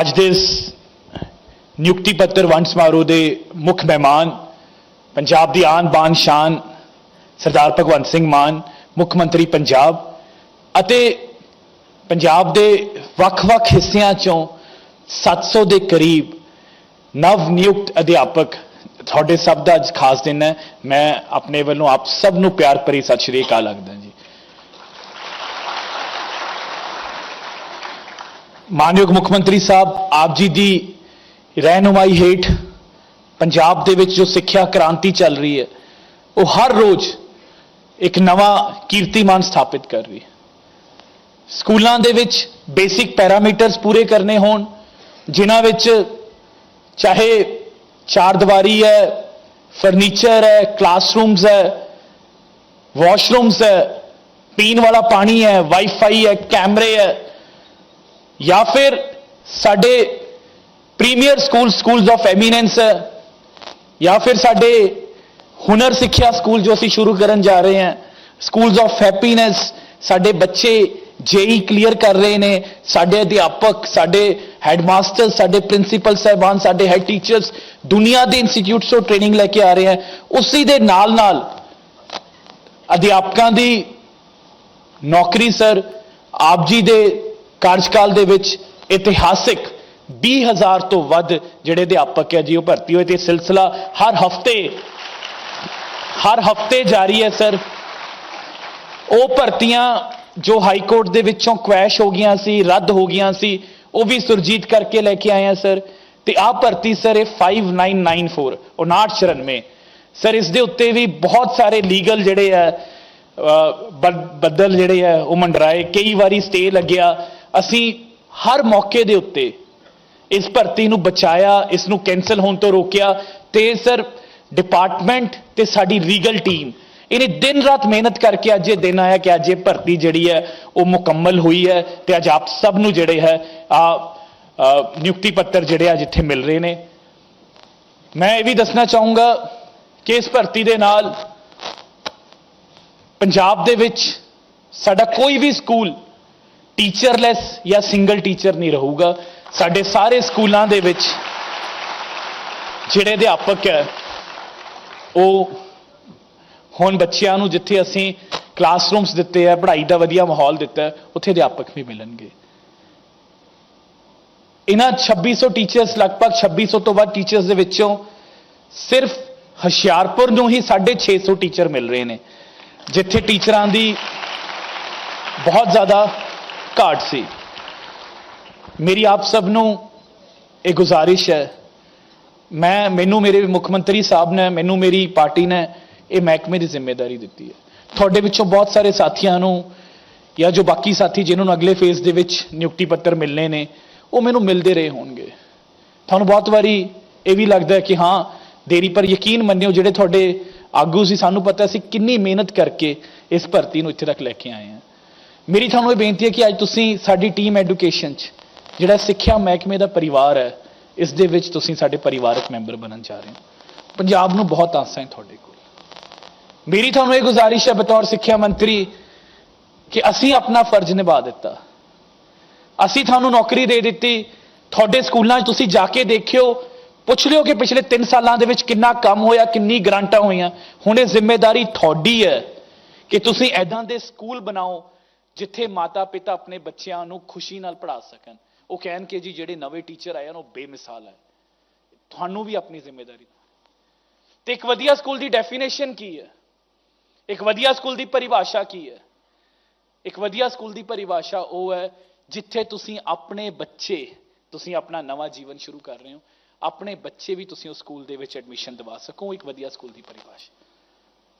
ਅੱਜ ਦੇ ਇਸ ਨਿਯੁਕਤੀ ਪੱਤਰ ਵੰਡ ਸਮਾਰੋਹ ਦੇ ਮੁੱਖ ਮਹਿਮਾਨ, ਪੰਜਾਬ ਦੀ ਆਨ ਬਾਨ ਸ਼ਾਨ ਸਰਦਾਰ ਭਗਵੰਤ ਸਿੰਘ ਮਾਨ, ਮੁੱਖ ਮੰਤਰੀ ਪੰਜਾਬ ਅਤੇ ਪੰਜਾਬ ਦੇ ਵੱਖ-ਵੱਖ ਹਿੱਸਿਆਂ ਚੋਂ 700 ਦੇ ਕਰੀਬ ਨਵ ਨਿਯੁਕਤ ਅਧਿਆਪਕ ਤੁਹਾਡੇ ਸਭ ਦਾ ਅੱਜ ਖਾਸ ਦਿਨ ਹੈ। ਮੈਂ ਆਪਣੇ ਵੱਲੋਂ ਆਪ ਸਭ ਨੂੰ ਪਿਆਰ ਭਰੀ ਸਤਿ ਸ਼੍ਰੀ ਅਕਾਲ ਆਖਦਾ ਜੀ ਮਾਨਯੋਗ ਮੁੱਖ ਮੰਤਰੀ ਸਾਹਿਬ, ਆਪ ਜੀ ਦੀ ਰਹਿਨੁਮਾਈ ਹੇਠ ਪੰਜਾਬ ਦੇ ਵਿੱਚ ਜੋ ਸਿੱਖਿਆ ਕ੍ਰਾਂਤੀ ਚੱਲ ਰਹੀ ਹੈ, ਉਹ ਹਰ ਰੋਜ਼ ਇੱਕ ਨਵਾਂ ਕੀਰਤੀਮਾਨ ਸਥਾਪਿਤ ਕਰ ਰਹੀ ਹੈ। ਸਕੂਲਾਂ ਦੇ ਵਿੱਚ ਬੇਸਿਕ ਪੈਰਾਮੀਟਰਸ ਪੂਰੇ ਕਰਨੇ ਹੋਣ, ਜਿਨ੍ਹਾਂ ਵਿੱਚ ਚਾਹੇ ਚਾਰ ਦੀਵਾਰੀ ਹੈ, ਫਰਨੀਚਰ ਹੈ, ਕਲਾਸਰੂਮਸ ਹੈ, ਵਾਸ਼ਰੂਮਸ ਹੈ, ਪੀਣ ਵਾਲਾ ਪਾਣੀ ਹੈ, ਵਾਈਫਾਈ ਹੈ, ਕੈਮਰੇ ਹੈ ਜਾਂ ਫਿਰ ਸਾਡੇ premier school schools of eminence ਹੈ ਜਾਂ ਫਿਰ ਸਾਡੇ ਹੁਨਰ ਸਿੱਖਿਆ ਸਕੂਲ ਜੋ ਅਸੀਂ ਸ਼ੁਰੂ ਕਰਨ ਜਾ ਰਹੇ ਹਾਂ ਸਕੂਲਸ ਆਫ ਹੈਪੀਨੈਸ ਸਾਡੇ ਬੱਚੇ ਜੇਈ ਕਲੀਅਰ ਕਰ ਰਹੇ ਨੇ, ਸਾਡੇ ਅਧਿਆਪਕ, ਸਾਡੇ ਹੈਡਮਾਸਟਰ ਸਾਡੇ ਪ੍ਰਿੰਸੀਪਲ ਸਾਹਿਬਾਨ, ਸਾਡੇ ਹੈਡ ਟੀਚਰਸ ਦੁਨੀਆ ਦੇ ਇੰਸਟੀਚਿਊਟਸ ਤੋਂ ਟ੍ਰੇਨਿੰਗ ਲੈ ਕੇ ਆ ਰਹੇ ਹੈ। ਉਸੇ ਦੇ ਨਾਲ ਨਾਲ ਅਧਿਆਪਕਾਂ ਦੀ ਨੌਕਰੀ ਸਰ ਆਪ ਜੀ ਦੇ ਕਾਰਜਕਾਲ ਦੇ ਵਿੱਚ ਇਤਿਹਾਸਿਕ 20000 ਤੋਂ ਵੱਧ ਜਿਹੜੇ ਅਧਿਆਪਕ ਹੈ ਜੀ ਉਹ ਭਰਤੀ ਹੋਏ ਤੇ ਸਿਲਸਿਲਾ ਹਰ ਹਫ਼ਤੇ ਹਰ ਹਫ਼ਤੇ ਜਾਰੀ ਹੈ ਸਰ। ਉਹ ਭਰਤੀਆਂ ਜੋ ਹਾਈ ਕੋਰਟ ਦੇ ਵਿੱਚੋਂ ਕੁਐਸ਼ ਹੋ ਗਈਆਂ ਸੀ ਰੱਦ ਹੋ ਗਈਆਂ ਸੀ ਉਹ ਵੀ ਸੁਰਜੀਤ ਕਰਕੇ ਲੈ ਕੇ ਆਏ ਆ ਸਰ। ਤੇ ਆਹ ਭਰਤੀ ਸਰ ਇਹ 5994 5994 ਸਰ ਇਸ ਦੇ ਉੱਤੇ ਵੀ ਬਹੁਤ ਸਾਰੇ ਲੀਗਲ ਜਿਹੜੇ ਆ ਅਹ, ਬੱਦਲ ਜਿਹੜੇ ਆ ਉਹ ਮੰਡਰਾਏ। ਕਈ ਵਾਰੀ ਸਟੇ ਲੱਗਿਆ। ਅਸੀਂ ਹਰ ਮੌਕੇ ਦੇ ਉੱਤੇ ਇਸ ਭਰਤੀ ਨੂੰ ਬਚਾਇਆ, ਇਸ ਨੂੰ ਕੈਨਸਲ ਹੋਣ ਤੋਂ ਰੋਕਿਆ ਤੇ ਸਰ ਡਿਪਾਰਟਮੈਂਟ ਤੇ ਸਾਡੀ ਲੀਗਲ ਟੀਮ ਇਹਨੇ ਦਿਨ ਰਾਤ ਮਿਹਨਤ ਕਰਕੇ ਅੱਜ ਇਹ ਦਿਨ ਆਇਆ ਕਿ ਅੱਜ ਇਹ ਭਰਤੀ ਜਿਹੜੀ ਹੈ ਉਹ ਮੁਕੰਮਲ ਹੋਈ ਹੈ ਤੇ ਅੱਜ ਆਪ ਸਭ ਨੂੰ ਜਿਹੜੇ ਹੈ ਆ, ਨਿਯੁਕਤੀ ਪੱਤਰ ਜਿਹੜੇ ਅੱਜ ਇੱਥੇ ਮਿਲ ਰਹੇ ਨੇ। ਮੈਂ ਇਹ ਵੀ ਦੱਸਣਾ ਚਾਹੂੰਗਾ ਕਿ ਇਸ ਭਰਤੀ ਦੇ ਨਾਲ ਪੰਜਾਬ ਦੇ ਵਿੱਚ ਸਾਡਾ ਕੋਈ ਵੀ ਸਕੂਲ ਟੀਚਰਲੈਸ ਜਾਂ ਸਿੰਗਲ ਟੀਚਰ ਨਹੀਂ ਰਹੂਗਾ। ਸਾਡੇ ਸਾਰੇ ਸਕੂਲਾਂ ਦੇ ਵਿੱਚ ਜਿਹੜੇ ਅਧਿਆਪਕ ਹੈ, ਉਹ ਹੁਣ ਬੱਚਿਆਂ ਨੂੰ ਜਿੱਥੇ ਅਸੀਂ ਕਲਾਸਰੂਮਸ ਦਿੱਤੇ ਆ, ਪੜ੍ਹਾਈ ਦਾ ਵਧੀਆ ਮਾਹੌਲ ਦਿੱਤਾ ਉੱਥੇ ਅਧਿਆਪਕ ਵੀ ਮਿਲਣਗੇ। ਇਹਨਾਂ 2600 ਟੀਚਰਸ ਲਗਭਗ 2600 ਤੋਂ ਵੱਧ ਟੀਚਰਸ ਦੇ ਵਿੱਚੋਂ ਸਿਰਫ ਹੁਸ਼ਿਆਰਪੁਰ ਨੂੰ ਹੀ 650 ਟੀਚਰ ਮਿਲ ਰਹੇ ਨੇ, ਜਿੱਥੇ ਟੀਚਰਾਂ ਦੀ ਬਹੁਤ ਜ਼ਿਆਦਾ ਘਾਟ ਸੀ। ਮੇਰੀ ਆਪ ਸਭ ਨੂੰ ਇਹ ਗੁਜ਼ਾਰਿਸ਼ ਹੈ। ਮੈਂ, ਮੈਨੂੰ ਮੇਰੇ ਮੁੱਖ ਮੰਤਰੀ ਸਾਹਿਬ ਨੇ, ਮੈਨੂੰ ਮੇਰੀ ਪਾਰਟੀ ਨੇ ਇਹ ਮਹਿਕਮੇ ਦੀ ਜ਼ਿੰਮੇਵਾਰੀ ਦਿੱਤੀ ਹੈ। ਤੁਹਾਡੇ ਵਿੱਚੋਂ ਬਹੁਤ ਸਾਰੇ ਸਾਥੀਆਂ ਨੂੰ ਜਾਂ ਜੋ ਬਾਕੀ ਸਾਥੀ ਜਿਨ੍ਹਾਂ ਨੂੰ ਅਗਲੇ ਫੇਜ਼ ਦੇ ਵਿੱਚ ਨਿਯੁਕਤੀ ਪੱਤਰ ਮਿਲਨੇ ਨੇ, ਉਹ ਮੈਨੂੰ ਮਿਲਦੇ ਰਹੇ ਹੋਣਗੇ। ਤੁਹਾਨੂੰ ਬਹੁਤ ਵਾਰੀ ਇਹ ਵੀ ਲੱਗਦਾ ਹੈ ਕਿ ਹਾਂ, ਦੇਰੀ ਪਰ ਯਕੀਨ ਮੰਨਿਓ ਜਿਹੜੇ ਤੁਹਾਡੇ ਆਗੂ ਸੀ, ਸਾਨੂੰ ਪਤਾ ਸੀ ਕਿੰਨੀ ਮਿਹਨਤ ਕਰਕੇ ਇਸ ਭਰਤੀ ਨੂੰ ਇੱਥੇ ਤੱਕ ਲੈ ਕੇ ਆਏ ਆ। ਮੇਰੀ ਤੁਹਾਨੂੰ ਇਹ ਬੇਨਤੀ ਹੈ ਕਿ ਅੱਜ ਤੁਸੀਂ ਸਾਡੀ ਟੀਮ ਐਜੂਕੇਸ਼ਨ 'ਚ, ਜਿਹੜਾ ਸਿੱਖਿਆ ਮਹਿਕਮੇ ਦਾ ਪਰਿਵਾਰ ਹੈ, ਇਸ ਦੇ ਵਿੱਚ ਤੁਸੀਂ ਸਾਡੇ ਪਰਿਵਾਰਕ ਮੈਂਬਰ ਬਣਨ ਜਾ ਰਹੇ ਹੋ। ਪੰਜਾਬ ਨੂੰ ਬਹੁਤ ਆਸਾਂ ਹੈ ਤੁਹਾਡੇ ਕੋਲ। ਮੇਰੀ ਤੁਹਾਨੂੰ ਇਹ ਗੁਜ਼ਾਰਿਸ਼ ਹੈ ਬਤੌਰ ਸਿੱਖਿਆ ਮੰਤਰੀ, ਕਿ ਅਸੀਂ ਆਪਣਾ ਫਰਜ਼ ਨਿਭਾ ਦਿੱਤਾ। ਅਸੀਂ ਤੁਹਾਨੂੰ ਨੌਕਰੀ ਦੇ ਦਿੱਤੀ, ਤੁਹਾਡੇ ਸਕੂਲਾਂ 'ਚ ਤੁਸੀਂ ਜਾ ਕੇ ਦੇਖਿਓ, ਪੁੱਛ ਲਿਓ ਕਿ ਪਿਛਲੇ 3 ਸਾਲਾਂ ਦੇ ਵਿੱਚ ਕਿੰਨਾ ਕੰਮ ਹੋਇਆ, ਕਿੰਨੀ ਗ੍ਰਾਂਟਾਂ ਹੋਈਆਂ। ਹੁਣ ਇਹ ਜ਼ਿੰਮੇਵਾਰੀ ਤੁਹਾਡੀ ਹੈ ਕਿ ਤੁਸੀਂ ਐਦਾਂ ਦੇ ਸਕੂਲ ਬਣਾਓ ਜਿੱਥੇ ਮਾਤਾ ਪਿਤਾ ਆਪਣੇ ਬੱਚਿਆਂ ਨੂੰ ਖੁਸ਼ੀ ਨਾਲ ਪੜ੍ਹਾ ਸਕਣ। ਉਹ ਕਹਿਣ ਕਿ ਜੀ ਜਿਹੜੇ ਨਵੇਂ ਟੀਚਰ ਆਏ ਹਨ, ਉਹ ਬੇਮਿਸਾਲ ਹੈ। ਤੁਹਾਨੂੰ ਵੀ ਆਪਣੀ ਜ਼ਿੰਮੇਵਾਰੀ ਤੇ ਇੱਕ ਵਧੀਆ ਸਕੂਲ ਦੀ ਡੈਫੀਨੇਸ਼ਨ ਕੀ ਹੈ? ਇੱਕ ਵਧੀਆ ਸਕੂਲ ਦੀ ਪਰਿਭਾਸ਼ਾ ਕੀ ਹੈ? ਇੱਕ ਵਧੀਆ ਸਕੂਲ ਦੀ ਪਰਿਭਾਸ਼ਾ ਉਹ ਹੈ ਜਿੱਥੇ ਤੁਸੀਂ ਆਪਣੇ ਬੱਚੇ, ਤੁਸੀਂ ਆਪਣਾ ਨਵਾਂ ਜੀਵਨ ਸ਼ੁਰੂ ਕਰ ਰਹੇ ਹੋ। ਆਪਣੇ ਬੱਚੇ ਵੀ ਤੁਸੀਂ ਉਸ ਸਕੂਲ ਦੇ ਵਿੱਚ ਐਡਮਿਸ਼ਨ ਦਿਵਾ ਸਕੋ। ਇੱਕ ਵਧੀਆ ਸਕੂਲ ਦੀ ਪਰਿਭਾਸ਼ਾ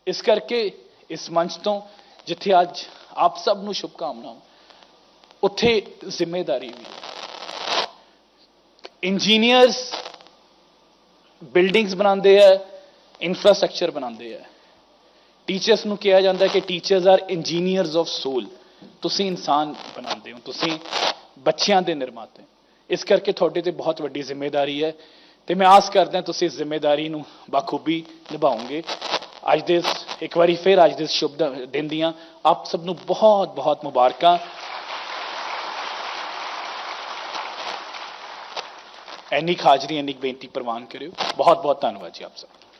ਇਸ ਕਰਕੇ ਇਸ ਮੰਚ ਤੋਂ ਜਿੱਥੇ ਅੱਜ ਆਪ ਸਭ ਨੂੰ ਸ਼ੁਭਕਾਮਨਾਵਾਂ। ਉੱਥੇ ਜ਼ਿੰਮੇਵਾਰੀ ਵੀ ਹੈ। ਇੰਜੀਨੀਅਰਸ ਬਿਲਡਿੰਗਸ ਬਣਾਉਂਦੇ ਆ ਇਨਫਰਾਸਟ੍ਰਕਚਰ ਬਣਾਉਂਦੇ ਆ। ਟੀਚਰਸ ਨੂੰ ਕਿਹਾ ਜਾਂਦਾ ਕਿ teachers are engineers of soul ਤੁਸੀਂ ਇਨਸਾਨ ਬਣਾਉਂਦੇ ਹੋ, ਤੁਸੀਂ ਬੱਚਿਆਂ ਦੇ ਨਿਰਮਾਤੇ ਇਸ ਕਰਕੇ ਤੁਹਾਡੇ ਤੇ ਬਹੁਤ ਵੱਡੀ ਜ਼ਿੰਮੇਵਾਰੀ ਹੈ। ਤੇ ਮੈਂ ਆਸ ਕਰਦਾ ਤੁਸੀਂ ਇਸ ਜ਼ਿੰਮੇਵਾਰੀ ਨੂੰ ਬਾਖੂਬੀ ਨਿਭਾਓਗੇ। ਅੱਜ ਦੇ ਇੱਕ ਵਾਰੀ ਫਿਰ ਅੱਜ ਦੇ ਸ਼ੁਭ ਦਿਨ ਦੀਆਂ ਆਪ ਸਭ ਨੂੰ ਬਹੁਤ ਬਹੁਤ ਮੁਬਾਰਕਾਂ। ਇੰਨੀ ਕੁ ਹਾਜ਼ਰੀ ਇੰਨੀ ਕੁ ਬੇਨਤੀ ਪ੍ਰਵਾਨ ਕਰਿਓ। ਬਹੁਤ ਬਹੁਤ ਧੰਨਵਾਦ ਜੀ ਆਪ ਸਭ।